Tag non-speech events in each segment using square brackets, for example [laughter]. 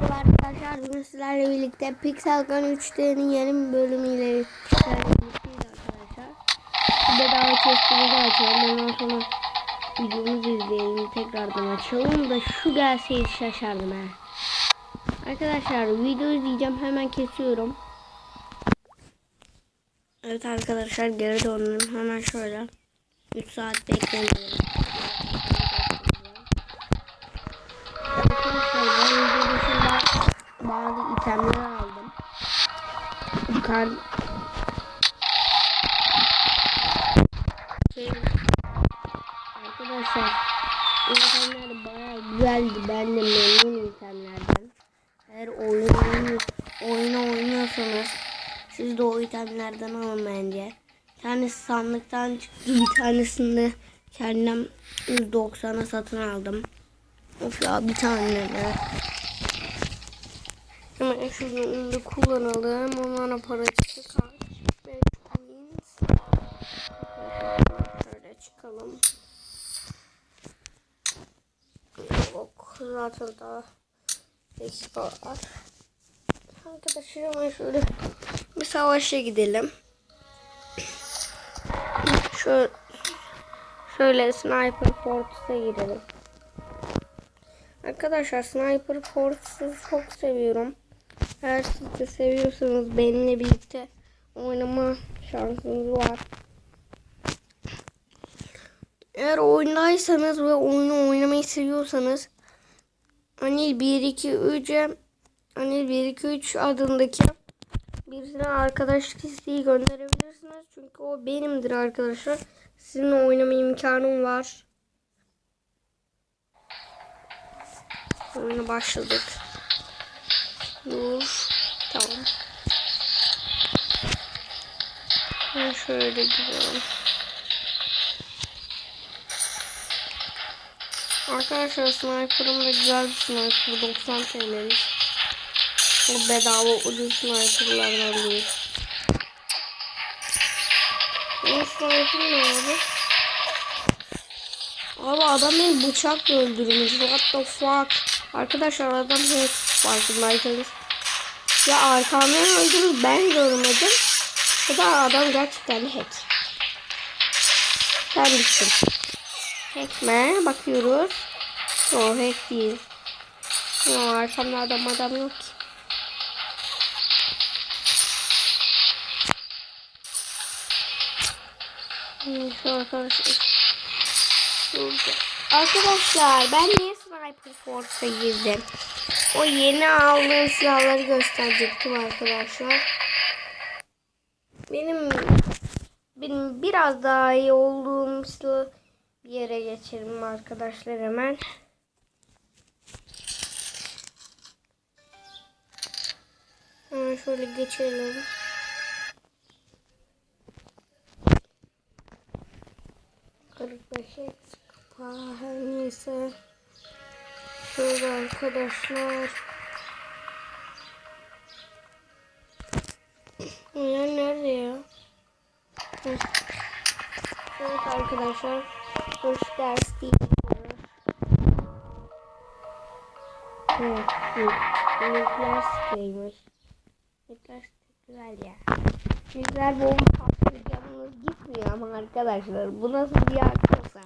Merhaba arkadaşlar bugün sizlerle birlikte Pixel Gun 3D'nin yeni bölümüyle birlikteyiz arkadaşlar. Bedava testimizi açalım ondan sonra videomuzu izleyelim tekrardan açalım da şu gelseydi şaşardım he. Arkadaşlar video izleyeceğim hemen kesiyorum. Evet arkadaşlar geri döndüm hemen şöyle 3 saat bekleyin. Bazı itemler aldım. Kar... Şey... Arkadaşlar itemler bayağı güzeldi. Ben de memnunum itemlerden. Eğer oyun oyunu, oynuyorsanız siz de o itemlerden alın bence. Bir tanesi sandıktan çıktı. Bir tanesini kendim 190'a satın aldım. Of ya bir tane de. Hemen şunu da kullanalım. Onlara para çıktı. Kaç? 5 coins. Şöyle çıkalım. Yok. Zaten daha dakika var. Arkadaşlar hemen şöyle bir savaşa gidelim. Şöyle, şöyle Sniper Fortress'e gidelim. Arkadaşlar Sniper Fortress'ı çok seviyorum. Eğer siz de seviyorsanız benimle birlikte oynama şansınız var. Eğer oyundaysanız ve oyunu oynamayı seviyorsanız Anil 1 2 3'e Anil 1 2 3 adındaki birisine arkadaşlık isteği gönderebilirsiniz. Çünkü o benimdir arkadaşlar. Sizinle oynama imkanım var. Oyuna başladık. Dur. Tamam. Ben şöyle gidiyorum. Arkadaşlar sniper'ım da güzel bir sniper. 90 TL'lik. O bedava ucuz sniper'lardan değil. Benim sniper'ım ne abi? Abi adam beni bıçakla öldürmüş. What the fuck? Arkadaşlar adam hep farkındaysanız. Ya arkamdan öldürür ben görmedim. Bu da adam gerçekten hack. Ben bittim. Hack mi? Bakıyoruz. O hack değil. O arkamda adam adam yok ki. Arkadaşlar. Arkadaşlar ben niye Sniper Force'a girdim? O yeni aldığım silahları gösterecektim arkadaşlar. Benim benim biraz daha iyi olduğum silahı bir yere geçelim arkadaşlar hemen. Hemen şöyle geçelim. Kırık beş kapağı her neyse. Şöyle arkadaşlar. Yer nerede ya? Evet arkadaşlar. Hoş ders değil. Evet. Spreymiş. Nükleer sprey güzel ya. Nükleer bomba patlayacağımız gitmiyor ama arkadaşlar. Bu nasıl bir akılsa.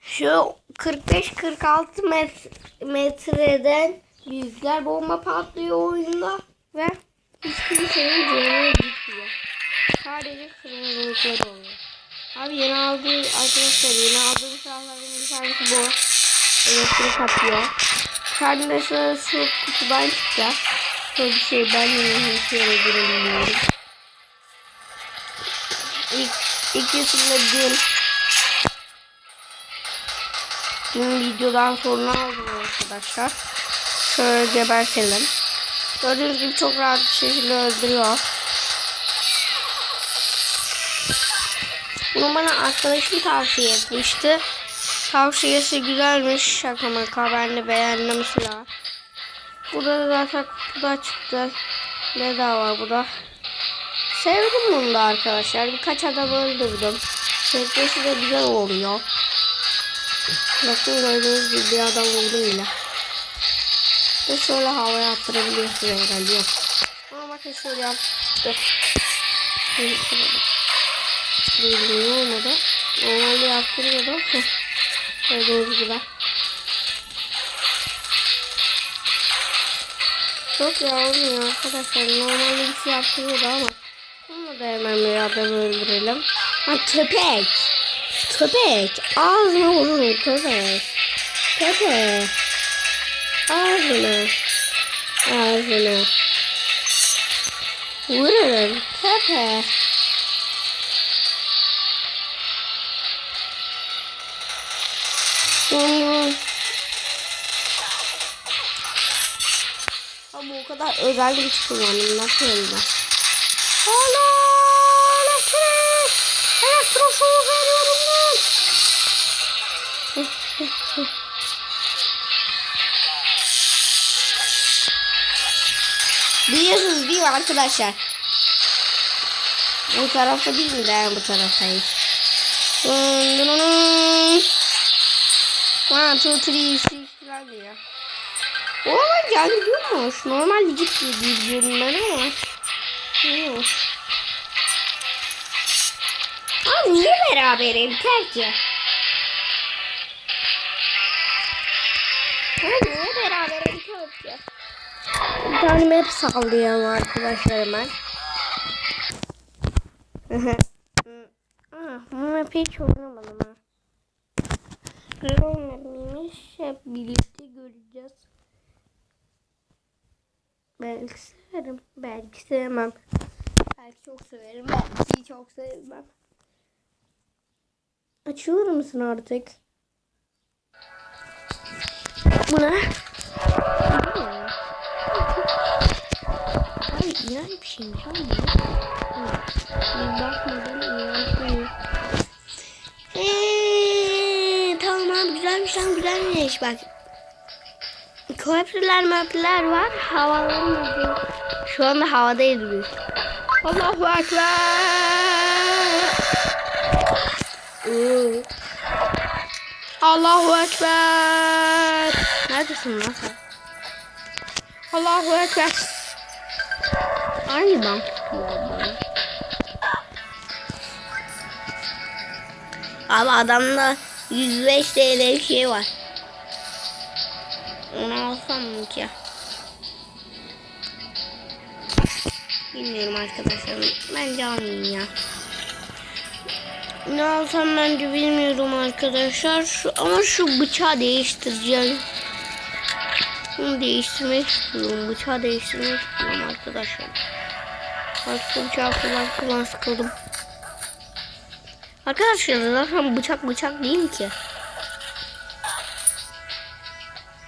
Şu 45-46 metre, metreden büyükler bomba patlıyor oyunda ve hiç kimsenin canına gitmiyor. Sadece kırmızılıklar oluyor. Abi yeni aldığı arkadaşlar yeni aldığım silahların bir tanesi bu. Elektrik atıyor. Şöyle şöyle şu kutudan çıkacak. Şöyle bir şey ben yine şöyle bilmiyorum. İlk, ikisini bir Dün videodan sonra arkadaşlar. Şöyle gebertelim. Gördüğünüz gibi çok rahat bir şekilde öldürüyor. Bunu bana arkadaşım tavsiye etmişti. Tavsiyesi güzelmiş. Şaka maka ben de beğendim silah. Burada da zaten kutuda çıktı. Bedava bu da. Sevdim bunu da arkadaşlar. Birkaç adam öldürdüm. Çekmesi de güzel oluyor. Bakın gördüğünüz gibi bir adam vurdum yine. Ve şöyle havaya attırabiliyorsun herhalde. Yok. Ama bakın şöyle yaptı. Niye olmadı? Normalde yaptırıyordu. Heh. [laughs] Gördüğünüz gibi. Çok ya olmuyor arkadaşlar. Normalde bir şey yaptırıyordu ama. Bunu da hemen bir adam öldürelim. Ha köpek. Köpek. Ağzına vurun köpek. Köpek. Ağzına. Ağzına. Vururum. Köpek. Hmm. Ama o kadar özel bir güç kullandım. Nasıl öldü? Hala elektrik. Elektroşoğu Biliyorsunuz değil mi arkadaşlar? Bu tarafta değil mi? Ben bu taraftayım. One, two, three, six falan diyor. Oğlan geldi diyormuş. Normal diyecek diye biliyorum ben ama. Yok. Abi niye beraberim terki? Abi Bir tane map sallayalım arkadaşlar hemen. Aa, [laughs] bu map'i hiç oynamadım ha. Güzel map'iymiş. Hep birlikte göreceğiz. Belki severim. Belki sevmem. Belki çok severim. Belki çok sevmem. Açılır mısın artık? Bu ne? İğrenç bir şeymiş ama. Bir bakmadan iğrenç Eee, tamam abi güzelmiş lan güzelmiş bak. Köprüler möprüler var. Havalanmadı. Şu anda havadayız biz. Allahu Ekber. Allahu Ekber. Neredesin lan sen? Allahu Ekber. Aynı bank. Abi adamda 105 TL bir şey var. Onu alsam mı ki? Bilmiyorum arkadaşlar. Bence almayayım ya. Ne alsam bence bilmiyorum arkadaşlar. Şu, ama şu bıçağı değiştireceğim. Bunu değiştirmek istiyorum. Bıçağı değiştirmek istiyorum arkadaşlar. Artık bıçağı kullan kullan sıkıldım. Arkadaşlar zaten bıçak bıçak değil ki.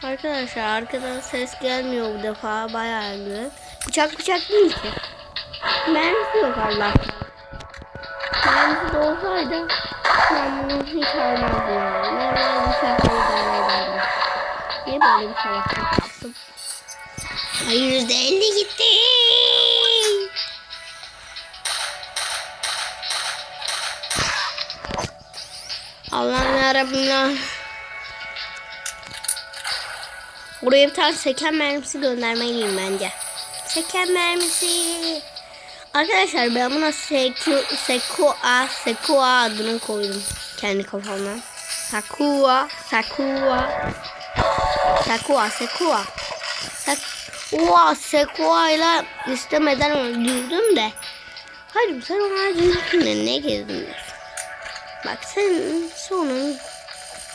Arkadaşlar arkadan ses gelmiyor bu defa bayağı güzel. Bıçak bıçak değil ki. Mermisi yok Allah'tan. Mermisi de olsaydı ben bunu hiç almazdım yani. Normal bıçakla idare Niye böyle bir salaklık yaptım? Ay yüzde elli gitti. Allah'ım yarabbim ya. Buraya bir tane seken mermisi göndermeliyim bence. Seken mermisi. Arkadaşlar ben buna Seku, Sekua, Sekua adını koydum. Kendi kafamdan. Sakua, Sakua. Sakua, Sekua. Sekua, Sekua ile istemeden öldürdüm de. Hayır sen o ağacın üstünde ne gezdin? Bak senin sonun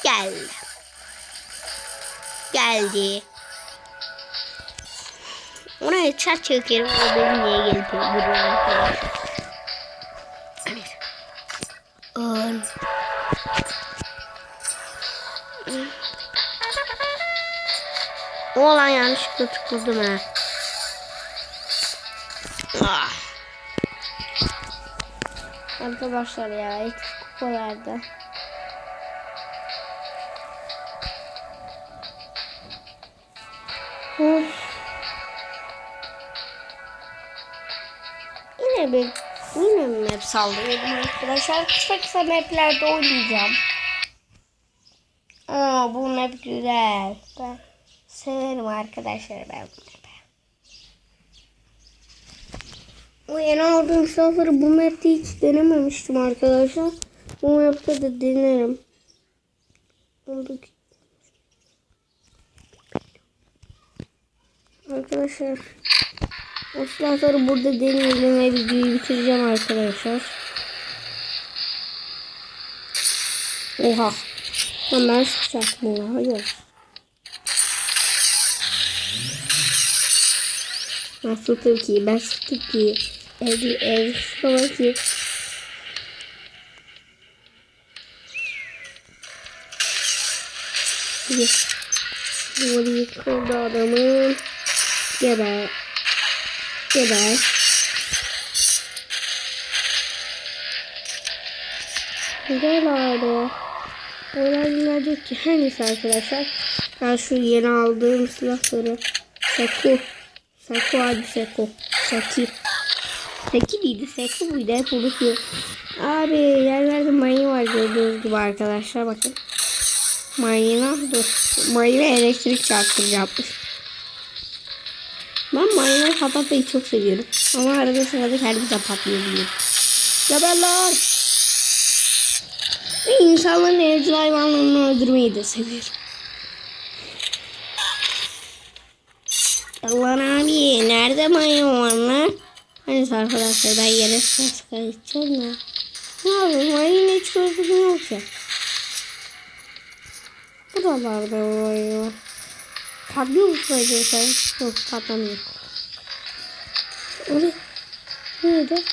geldi. Geldi. Ona çat çekerim o beni niye geldi buraya arkadaşlar. Ön. Oğlan yanlışlıkla tıkladım ha. Ah. Arkadaşlar ya eksik kupalarda. Of. Yine bir yine bir map saldırıyorum arkadaşlar. Kısa kısa maplerde oynayacağım. Aa bu map güzel. Ben Severim arkadaşlar ben bunları. O yeni aldığım silahları bu map'te hiç denememiştim arkadaşlar. Bu map'te de denerim. Bulduk. Arkadaşlar o silahları burada deneyelim ve videoyu bitireceğim arkadaşlar. Oha. Lan ben sıkacaktım ya. Hayır. Sıktım ki. Ben sıktım ki. Ev, ev ki. Bir. Duvarı yıkıldı adamın. Geber. Geber. Gel abi. Diyor ki neyse arkadaşlar. Ben şu yeni aldığım silahları. Seko. Seko abi Seko. Seki. Seki miydi? Seko muydu? Hep unutuyorum. Abi yerlerde mayın var gördüğünüz gibi arkadaşlar. Bakın. Mayına dur. Mayına elektrik çarptıracakmış. Ben mayına kapatmayı çok seviyorum. Ama arada sırada kendim kapatmayabilirim. Geber lan. Ve insanların evcil hayvanlarını öldürmeyi de seviyorum. Allah abi nerede var lan? Hani arkadaşlar ben yere ses kaydedeceğim ya. Ne yapayım mayın hiç gözüm yok ya. Buralarda mayın var. Patlıyor musun acaba? Yok patlamıyor. Ne? Nerede?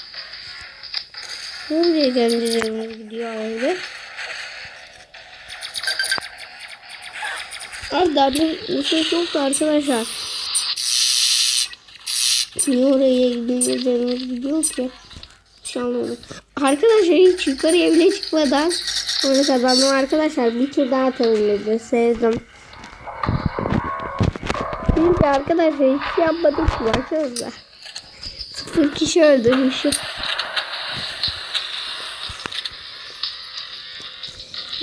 Nereye göndereceğimiz gidiyor öyle? Abi daha bir ses yoktu arkadaşlar. Niye oraya gideceğimiz gidiyor ki? Hiç anlamadım. Arkadaşlar hiç yukarıya bile çıkmadan onu kazandım arkadaşlar. Bir tur daha atalım. Sevdim. Çünkü arkadaşlar hiç yapmadım ki baksanıza. Sıfır kişi öldürmüşüm.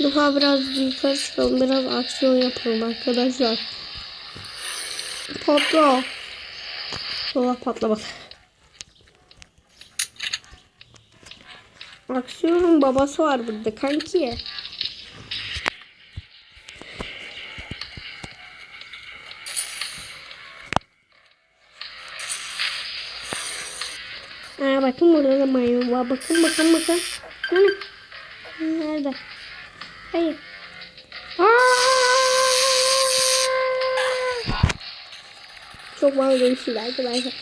Daha biraz yukarı çıkalım. Biraz aksiyon yapalım arkadaşlar. Patla. Allah patlamadı. Aksiyonun babası var burada kanki. Aa, bakın burada da maymun var. Bakın bakın bakın. Nerede? Hayır. Aa! Çok mal demişim arkadaşlar.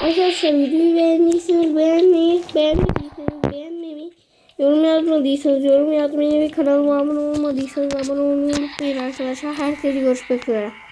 Arkadaşlar videoyu beğendiyseniz beğenmeyi, beğenmediyseniz beğenmeyi, yorum yazmadıysanız yorum yazmayı ve kanalıma abone olmadıysanız abone olmayı unutmayın arkadaşlar. Herkese görüşmek üzere.